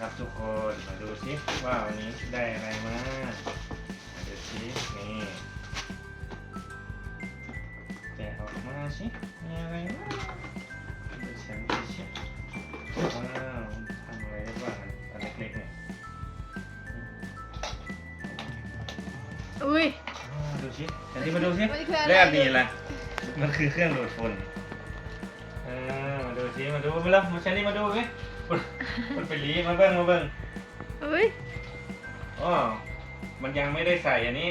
ครับทุกคนมาดูสิว่าวันนี้ได้อะไรมามาดูสินี่แกะออกมาสิมีอะไรนะดูแชมป์ดูสิว้าวทำอะไรได้บ้างอันอันเล็กๆเนี่ยอุ้ยอ่าดูสิแทนที่มาดูสิมันคืออะไร แรกดีละมันคือเครื่องดูดฝุ่นอ่ามาดูสิมาดูมาแล้วมาแชนนี่มาดูสิ มันมันเป็นลีมาเบิ้งมาเบิ้งอุ้ยอ๋อมันยังไม่ได้ใส่อันนี้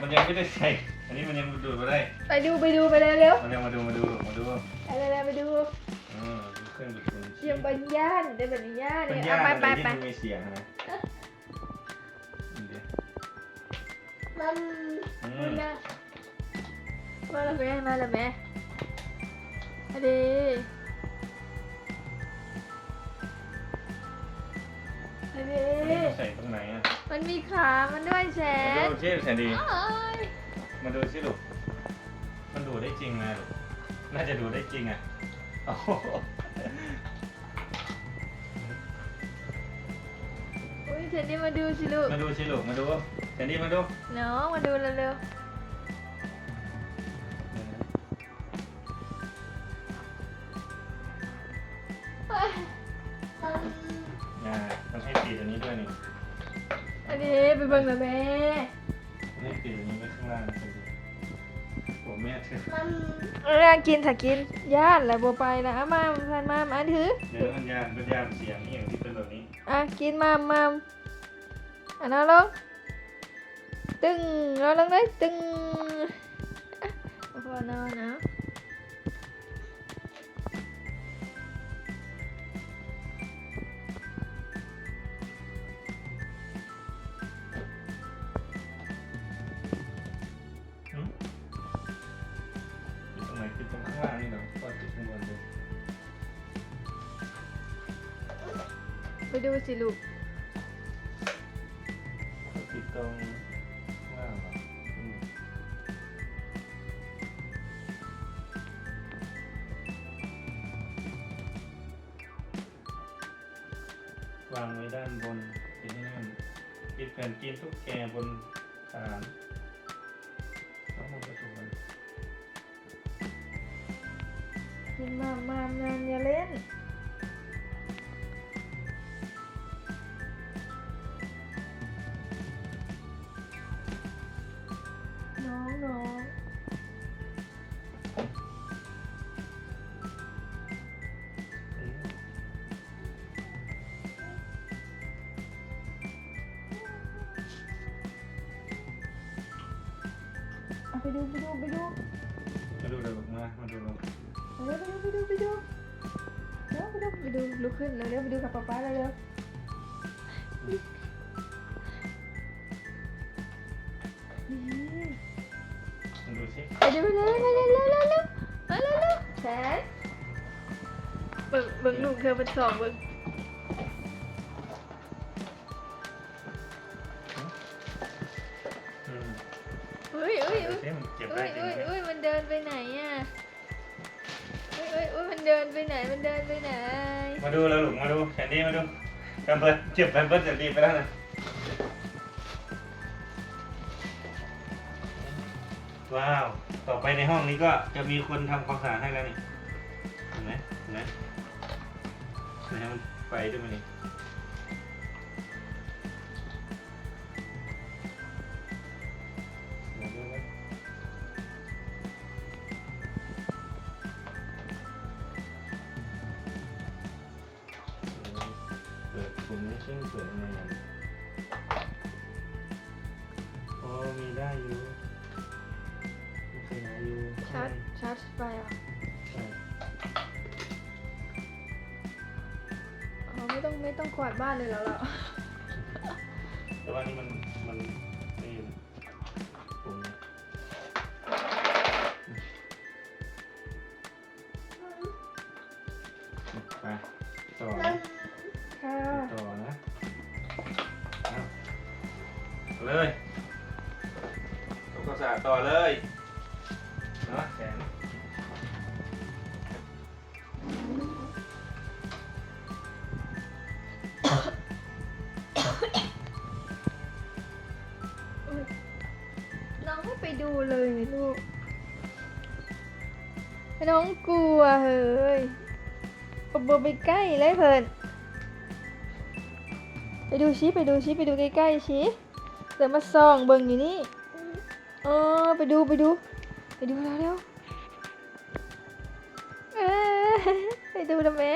มันยังไม่ได้ใส่ อันนี้มันยังดูดมาได้ไปดูไปดูไปเร็วเร็วมันยังมาดูมาดูมาดูไปเร็วเร็วไปดูอืมดูเครื่องดูดฝุ่นเสียงปัญญาได้แบบปัญญาเป็เนี่ยนเอายากไปอะไรไปที่ไปมันมีเสียงนะเดี๋ยวมันอืมันมนะมาและแม่มาและแม่อะดี อะดีใส่ตรงไหนอะมันมีขา มันด้วยแชมาทดูสิแสนดีอ้ายมาดูสิลูก มันดูดได้จริงนะลูก น่าจะดูดได้จริงอะโอ้โหอุ้ยเชนนี่มาดูสิลูก มาดูสิลูก มาดูแสนดีมาดู น้องมาดูเร็วๆ นนี้ด้วยนี่อันนี้ไปเบิ่งและแม่มันให้ติดอันนี้ไว้ข้างล่างแสนดีผมแม่เธอเรื่องกินถ้ากินย่านแล้วบ่ไปนะเอามาทานมาอันถือ เดี๋ยวมันยานมันยานเสียงนี่อย่างที่เป็นแบบนี้อะกินมามาอันนั้นลงตึงเราลงเลยตึงพอนอนนะ ไปดูสิลูกก็ติดตรงข้างล่างเหรออืมวางไว้ด้านบนทีนี้มันปิดแผ่นกินทุกแกบนฐานต้องมองกระถูกมัน กินมามามนานอย่าเล่นน้ ดูไปดูไปดูมาดูเดี๋ยวมามาดูเราเร็วไปดูไปดูไปดูเร็วไปดูไปดูลุกขึ้นเร็วเร็วไปดูกับป๊าป๊าเร็วเร็วนี่มาดูสิไปดูเร็วเร็วเร็วเร็วเร็วเร็วมาเร็วเร็วแสนเบิ่งเบิ่งลูกเธอเป็นสองเบิ่ง เก็บอุ้ได้ยจริงอุ้ยไหมอุ้ยมันเดินไปไหนอะอุ้ยอุ้ยอุ้ยมันเดินไปไหน มันเดินไปไหน มาดูแล้วลูกมาดูแคนดี้มาดูแพมเพิร์สเจ็บแพมเพิร์สแคนดี้ไปแล้วนะว้าว ต่อไปในห้องนี้ก็จะมีคนทำความสะอาดให้แล้วนี่ เห็นไหมเห็นไหมไหนให้มันไปด้วยมันนี่ เปิดปุ่มนี้ซึ่งเปิดยังไงอะโอ้มีได้อยู่มีขยายอยู่ชาร์จชาร์จไปอะใช่อ๋อไม่ต้องไม่ต้องกวาดบ้านเลยแล้วเหรอแต่ว่านี่มันมันนี่ปุ่มนี้ไปต่อนะ ต่อนะเลยทำความสะอาดต่อเลยนะแขนน้องไม่ไปดูเลยไงลูก น้องกลัวเฮ้ยปบไปใกล้เลยเพิ่น ไปดูชิไปดูชิไปดูใกล้ๆชิเดี๋ยวมาส่องเบิ่งอยู่นี่เออไปดูไปดู ไปดูแล้วเร็วเออไปดูนะแม่